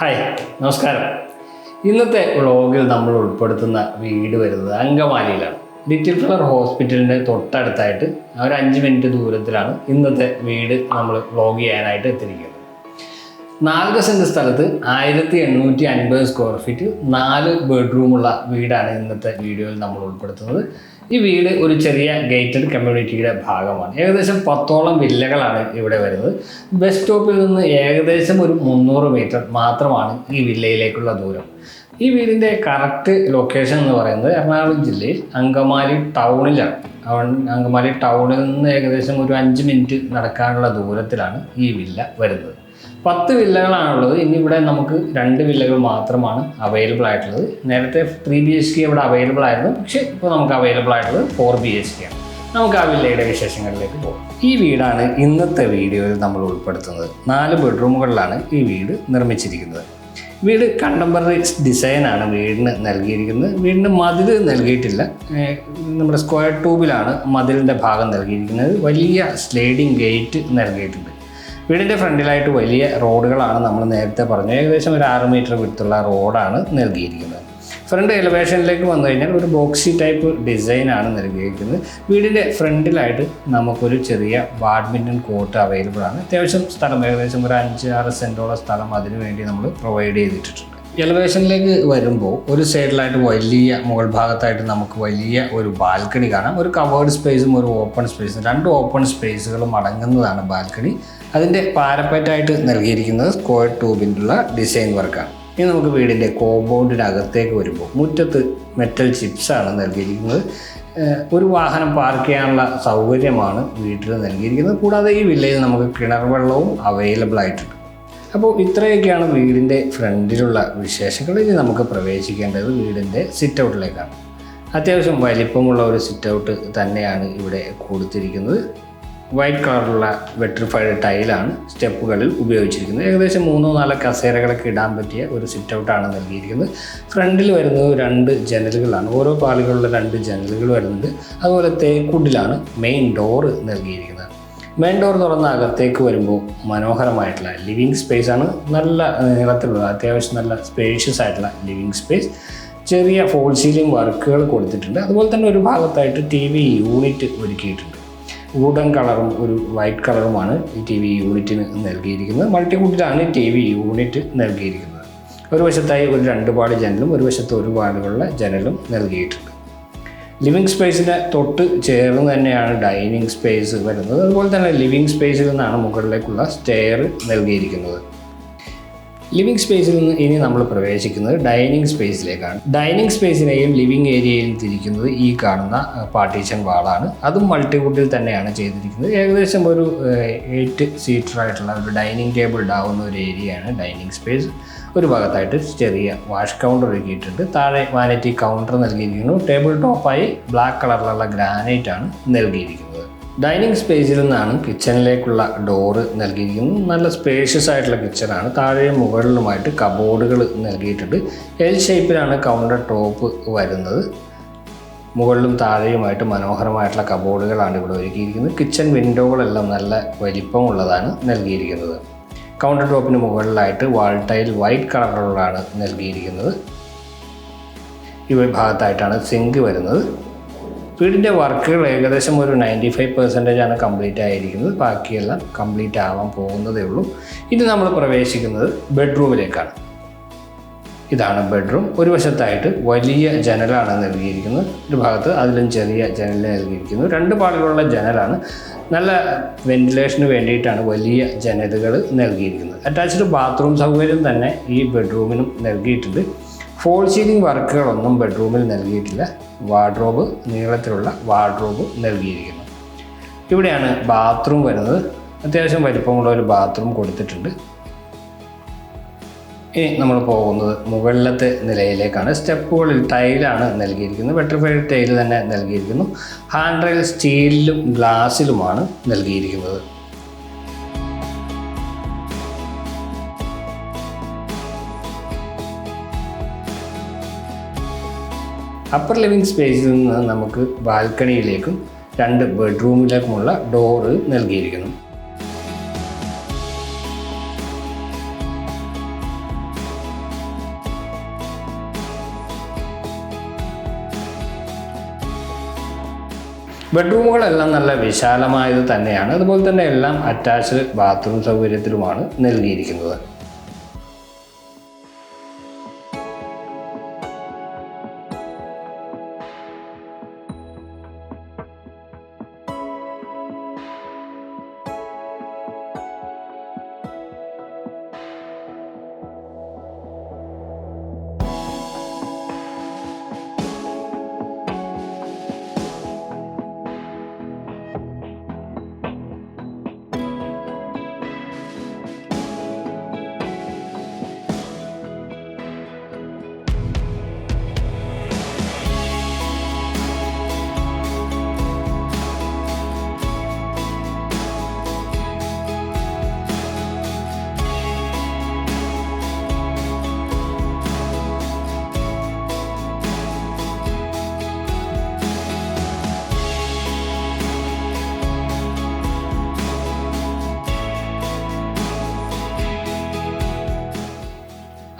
Hi നമസ്കാരം. ഇന്നത്തെ വ്ളോഗിൽ നമ്മൾ ഉൾപ്പെടുത്തുന്ന വീട് വരുന്നത് അങ്കമാലിയിലാണ്. ലിറ്റിൽ ഫ്ലവർ ഹോസ്പിറ്റലിന്റെ തൊട്ടടുത്തായിട്ട് ഒരു അഞ്ച് മിനിറ്റ് ദൂരത്തിലാണ് ഇന്നത്തെ വീട് നമ്മൾ വ്ളോഗ് ചെയ്യാനായിട്ട് എത്തിയിരിക്കുന്നത്. നാല് സെന്റ് സ്ഥലത്ത് ആയിരത്തി എണ്ണൂറ്റി അൻപത് സ്ക്വയർ ഫീറ്റ് നാല് ബെഡ്റൂമുള്ള വീടാണ് ഇന്നത്തെ വീഡിയോയിൽ നമ്മൾ ഉൾപ്പെടുത്തുന്നത്. ഈ വീട് ഒരു ചെറിയ ഗേറ്റഡ് കമ്മ്യൂണിറ്റിയുടെ ഭാഗമാണ്. ഏകദേശം പത്തോളം വില്ലകളാണ് ഇവിടെ വരുന്നത്. ബസ് സ്റ്റോപ്പിൽ നിന്ന് ഏകദേശം ഒരു മുന്നൂറ് മീറ്റർ മാത്രമാണ് ഈ വില്ലയിലേക്കുള്ള ദൂരം. ഈ വീടിന്റെ കറക്റ്റ് ലൊക്കേഷൻ എന്ന് പറയുന്നത് എറണാകുളം ജില്ലയിൽ അങ്കമാലി ടൗണിലാണ്. അങ്കമാലി ടൗണിൽ നിന്ന് ഏകദേശം ഒരു അഞ്ച് മിനിറ്റ് നടക്കാനുള്ള ദൂരത്തിലാണ് ഈ വില്ല വരുന്നത്. പത്ത് വില്ലകളാണുള്ളത്. ഇനി ഇവിടെ നമുക്ക് രണ്ട് വില്ലകൾ മാത്രമാണ് അവൈലബിൾ ആയിട്ടുള്ളത്. നേരത്തെ ത്രീ ബി എച്ച് കെ ഇവിടെ അവൈലബിൾ ആയിരുന്നു. പക്ഷേ ഇപ്പോൾ നമുക്ക് അവൈലബിൾ ആയിട്ടുള്ളത് ഫോർ ബി എച്ച് കെ ആണ്. നമുക്ക് ആ വില്ലയുടെ വിശേഷങ്ങളിലേക്ക് പോകാം. ഈ വീടാണ് ഇന്നത്തെ വീഡിയോയിൽ നമ്മൾ ഉൾപ്പെടുത്തുന്നത്. നാല് ബെഡ്റൂമുകളിലാണ് ഈ വീട് നിർമ്മിച്ചിരിക്കുന്നത്. വീട് കണ്ടംപററി ഡിസൈനാണ് വീടിന് നൽകിയിരിക്കുന്നത്. വീടിന് മതിൽ നൽകിയിട്ടില്ല. നമ്മുടെ സ്ക്വയർ ട്യൂബിലാണ് മതിലിന്റെ ഭാഗം നൽകിയിരിക്കുന്നത്. വലിയ സ്ലൈഡിങ് ഗേറ്റ് നൽകിയിട്ടുണ്ട്. വീടിന്റെ ഫ്രണ്ടിലായിട്ട് വലിയ റോഡുകളാണ് നമ്മൾ നേരത്തെ പറഞ്ഞു. ഏകദേശം ഒരു ആറ് മീറ്റർ വിടുത്തുള്ള റോഡാണ് നൽകിയിരിക്കുന്നത്. ഫ്രണ്ട് എലിവേഷനിലേക്ക് വന്നു കഴിഞ്ഞാൽ ഒരു ബോക്സി ടൈപ്പ് ഡിസൈനാണ് നൽകിയിരിക്കുന്നത്. വീടിന്റെ ഫ്രണ്ടിലായിട്ട് നമുക്കൊരു ചെറിയ ബാഡ്മിന്റൺ കോർട്ട് അവൈലബിൾ ആണ്. അത്യാവശ്യം സ്ഥലം ഏകദേശം ഒരു അഞ്ച് ആറ് സെന്റോളം സ്ഥലം അതിനുവേണ്ടി നമ്മൾ പ്രൊവൈഡ് ചെയ്തിട്ടുണ്ട്. എലിവേഷനിലേക്ക് വരുമ്പോൾ ഒരു സൈഡിലായിട്ട് വലിയ മുകൾ ഭാഗത്തായിട്ട് നമുക്ക് വലിയ ഒരു ബാൽക്കണി കാണാം. ഒരു കവേർഡ് സ്പേസും ഒരു ഓപ്പൺ സ്പേസും രണ്ട് ഓപ്പൺ സ്പേസുകളും അടങ്ങുന്നതാണ് ബാൽക്കണി അതിന്റെ പാരപ്പറ്റായിട്ട് നൽകിയിരിക്കുന്നത് സ്ക്വയർ ട്യൂബിന്റെ ഡിസൈൻ വർക്കാണ് ഇനി നമുക്ക് വീടിന്റെ കോമ്പൗണ്ടിനകത്തേക്ക് വരുമ്പോൾ മുറ്റത്ത് മെറ്റൽ ചിപ്സാണ് നൽകിയിരിക്കുന്നത്. ഒരു വാഹനം പാർക്ക് ചെയ്യാനുള്ള സൗകര്യമാണ് വീട്ടിൽ നൽകിയിരിക്കുന്നത്. കൂടാതെ ഈ വില്ലയിൽ നമുക്ക് കിണർ വെള്ളവും അവൈലബിൾ ആയിട്ടുണ്ട്. അപ്പോൾ ഇത്രയൊക്കെയാണ് വീടിന്റെ ഫ്രണ്ടിലുള്ള വിശേഷങ്ങൾ. ഇനി നമുക്ക് പ്രവേശിക്കേണ്ടത് വീടിന്റെ സിറ്റ് ഔട്ടിലേക്കാണ് അത്യാവശ്യം വലിപ്പമുള്ള ഒരു സിറ്റ് ഔട്ട് തന്നെയാണ് ഇവിടെ കൊടുത്തിരിക്കുന്നത്. വൈറ്റ് കളറുള്ള വെട്രിഫൈഡ് ടൈലാണ് സ്റ്റെപ്പുകളിൽ ഉപയോഗിച്ചിരിക്കുന്നത്. ഏകദേശം മൂന്നോ നാലോ കസേരകളൊക്കെ ഇടാൻ പറ്റിയ ഒരു സിറ്റ് ഔട്ടാണ് നൽകിയിരിക്കുന്നത്. ഫ്രണ്ടിൽ വരുന്നത് രണ്ട് ജനലുകളാണ്. ഓരോ പാളികളുള്ള രണ്ട് ജനലുകൾ വരുന്നുണ്ട്. അതുപോലെ തേക്കുഡിലാണ് മെയിൻ ഡോറ് നൽകിയിരിക്കുന്നത്. മെയിൻ ഡോർ തുറന്ന അകത്തേക്ക് വരുമ്പോൾ മനോഹരമായിട്ടുള്ള ലിവിങ് സ്പേസ് ആണ്. നല്ല നീളത്തിലുള്ള അത്യാവശ്യം നല്ല സ്പേഷ്യസ് ആയിട്ടുള്ള ലിവിങ് സ്പേസ് ചെറിയ ഫോൾ സീലിംഗ് വർക്കുകൾ കൊടുത്തിട്ടുണ്ട്. അതുപോലെ തന്നെ ഒരു ഭാഗത്തായിട്ട് ടി വി യൂണിറ്റ് ഒരുക്കിയിട്ടുണ്ട്. വുഡൻ കളറും ഒരു വൈറ്റ് കളറുമാണ് ഈ ടി വി യൂണിറ്റിന് നൽകിയിരിക്കുന്നത്. മൾട്ടിവുഡിലാണ് ടി വി യൂണിറ്റ് നൽകിയിരിക്കുന്നത്. ഒരു വശത്തായി ഒരു രണ്ട് പാട് ജനലും ഒരു വശത്ത് ഒരു പാടുകളുള്ള ജനലും നൽകിയിട്ടുണ്ട്. ലിവിങ് സ്പേസിന്റെ തൊട്ട് ചേർന്ന് തന്നെയാണ് ഡൈനിങ് സ്പേസ് വരുന്നത്. അതുപോലെ തന്നെ ലിവിങ് സ്പേസിൽ നിന്നാണ് മുകളിലേക്കുള്ള സ്റ്റെയർ നൽകിയിരിക്കുന്നത്. ലിവിങ് സ്പേസിൽ നിന്ന് ഇനി നമ്മൾ പ്രവേശിക്കുന്നത് ഡൈനിങ് സ്പേസിലേക്കാണ്. ഡൈനിങ് സ്പേസിനെയും ലിവിംഗ് ഏരിയയും തിരിക്കുന്നത് ഈ കാണുന്ന പാർട്ടീഷൻ വാളാണ്. അതും മൾട്ടിവുഡിൽ തന്നെയാണ് ചെയ്തിരിക്കുന്നത്. ഏകദേശം ഒരു എയ്റ്റ് സീറ്റർ ആയിട്ടുള്ള ഒരു ഡൈനിങ് ടേബിൾ ഇടാവുന്ന ഒരു ഏരിയയാണ് ഡൈനിങ് സ്പേസ്. ഒരു ഭാഗത്തായിട്ട് ചെറിയ വാഷ് കൗണ്ടർ ഒരുക്കിയിട്ടുണ്ട്. താഴെ വാനിറ്റി കൗണ്ടർ നൽകിയിരിക്കുന്നു. ടേബിൾ ടോപ്പായി ബ്ലാക്ക് കളറിലുള്ള ഗ്രാനൈറ്റ് ആണ് നൽകിയിരിക്കുന്നത്. ഡൈനിങ് സ്പേസിൽ നിന്നാണ് കിച്ചണിലേക്കുള്ള ഡോറ് നൽകിയിരിക്കുന്നത്. നല്ല സ്പേഷ്യസ് ആയിട്ടുള്ള കിച്ചണാണ് താഴെയും മുകളിലുമായിട്ട് കബോർഡുകൾ നൽകിയിട്ടുണ്ട്. എൽ ഷേപ്പിലാണ് കൗണ്ടർ ടോപ്പ് വരുന്നത്. മുകളിലും താഴെയുമായിട്ട് മനോഹരമായിട്ടുള്ള കബോർഡുകളാണ് ഇവിടെ ഒരുക്കിയിരിക്കുന്നത്. കിച്ചൺ വിൻഡോകളെല്ലാം നല്ല വലിപ്പമുള്ളതാണ് നൽകിയിരിക്കുന്നത്. കൗണ്ടർ ടോപ്പിന് മുകളിലായിട്ട് വാൾ ടൈൽ വൈറ്റ് കളറുകളാണ് നൽകിയിരിക്കുന്നത്. ഈ ഭാഗത്തായിട്ടാണ് സിങ്ക് വരുന്നത്. വീടിന്റെ വർക്കുകൾ ഏകദേശം ഒരു നയന്റി ഫൈവ് പെർസെന്റേജ് ആണ് കംപ്ലീറ്റ് ആയിരിക്കുന്നത്. ബാക്കിയെല്ലാം കംപ്ലീറ്റ് ആവാൻ പോകുന്നതേ ഉള്ളൂ. ഇനി നമ്മൾ പ്രവേശിക്കുന്നത് ബെഡ്റൂമിലേക്കാണ്. ഇതാണ് ബെഡ്റൂം. ഒരു വശത്തായിട്ട് വലിയ ജനലാണ് നൽകിയിരിക്കുന്നത്. ഒരു ഭാഗത്ത് അതിലും ചെറിയ ജനൽ നൽകിയിരിക്കുന്നു. രണ്ട് പാളികളുള്ള ജനലാണ്. നല്ല വെന്റിലേഷന് വേണ്ടിയിട്ടാണ് വലിയ ജനലുകൾ നൽകിയിരിക്കുന്നത്. അറ്റാച്ച്ഡ് ബാത്റൂം സൗകര്യം തന്നെ ഈ ബെഡ്റൂമിനും നൽകിയിട്ടുണ്ട്. ഫോൾ സീലിംഗ് വർക്കുകളൊന്നും ബെഡ്റൂമിൽ നൽകിയിട്ടില്ല. വാർഡ്രോബ് നീളത്തിലുള്ള വാർഡ്രോബ് നൽകിയിരിക്കുന്നു. ഇവിടെയാണ് ബാത്റൂം വരുന്നത്. അത്യാവശ്യം വലിപ്പമുള്ള ഒരു ബാത്റൂം കൊടുത്തിട്ടുണ്ട്. ഇനി നമ്മൾ പോകുന്നത് മുകളിലത്തെ നിലയിലേക്കാണ്. സ്റ്റെപ്പുകളിൽ ടൈലാണ് നൽകിയിരിക്കുന്നത്. വെട്രിഫൈഡ് ടൈൽ തന്നെ നൽകിയിരിക്കുന്നു. ഹാൻഡ് റെയിൽ സ്റ്റീലിലും ഗ്ലാസ്സിലുമാണ് നൽകിയിരിക്കുന്നത്. അപ്പർ ലിവിങ് സ്പേസിൽ നിന്ന് നമുക്ക് ബാൽക്കണിയിലേക്കും രണ്ട് ബെഡ്റൂമിലേക്കുമുള്ള ഡോറ് നൽകിയിരിക്കുന്നു. ബെഡ്റൂമുകളെല്ലാം നല്ല വിശാലമായത് തന്നെയാണ്. അതുപോലെ തന്നെ എല്ലാം അറ്റാച്ച്ഡ് ബാത്റൂം സൗകര്യത്തിലുമാണ് നൽകിയിരിക്കുന്നത്.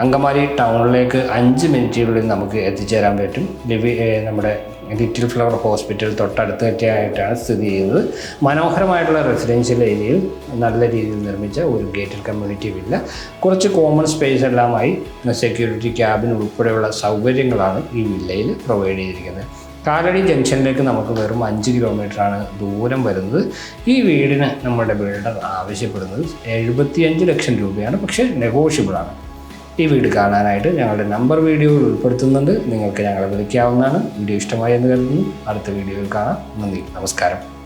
അങ്കമാലി ടൗണിലേക്ക് അഞ്ച് മിനിറ്റിനുള്ളിൽ നമുക്ക് എത്തിച്ചേരാൻ പറ്റും. ലിവി നമ്മുടെ ലിറ്റിൽ ഫ്ലവർ ഹോസ്പിറ്റൽ തൊട്ടടുത്ത് ആയിട്ടാണ് സ്ഥിതി ചെയ്യുന്നത്. മനോഹരമായിട്ടുള്ള റെസിഡൻഷ്യൽ ഏരിയയിൽ നല്ല രീതിയിൽ നിർമ്മിച്ച ഒരു ഗേറ്റഡ് കമ്മ്യൂണിറ്റി വില്ല. കുറച്ച് കോമൺ സ്പേസ് എല്ലാമായി സെക്യൂരിറ്റി ക്യാബിൻ ഉൾപ്പെടെയുള്ള സൗകര്യങ്ങളാണ് ഈ വില്ലയിൽ പ്രൊവൈഡ് ചെയ്തിരിക്കുന്നത്. കാലടി ജംഗ്ഷനിലേക്ക് നമുക്ക് വെറും അഞ്ച് കിലോമീറ്ററാണ് ദൂരം വരുന്നത്. ഈ വീടിന് നമ്മുടെ ബിൽഡർ ആവശ്യപ്പെടുന്നത് എഴുപത്തിയഞ്ച് ലക്ഷം രൂപയാണ്. പക്ഷേ നെഗോഷ്യബിളാണ്. ഈ വീട് കാണാനായിട്ട് ഞങ്ങളുടെ നമ്പർ വീഡിയോയിൽ ഉൾപ്പെടുത്തുന്നുണ്ട്. നിങ്ങൾക്ക് ഞങ്ങളെ വിളിക്കാവുന്നതാണ്. വീഡിയോ ഇഷ്ടമായി എന്ന് കരുതുന്നു. അടുത്ത വീഡിയോയിൽ കാണാം. നന്ദി. നമസ്കാരം.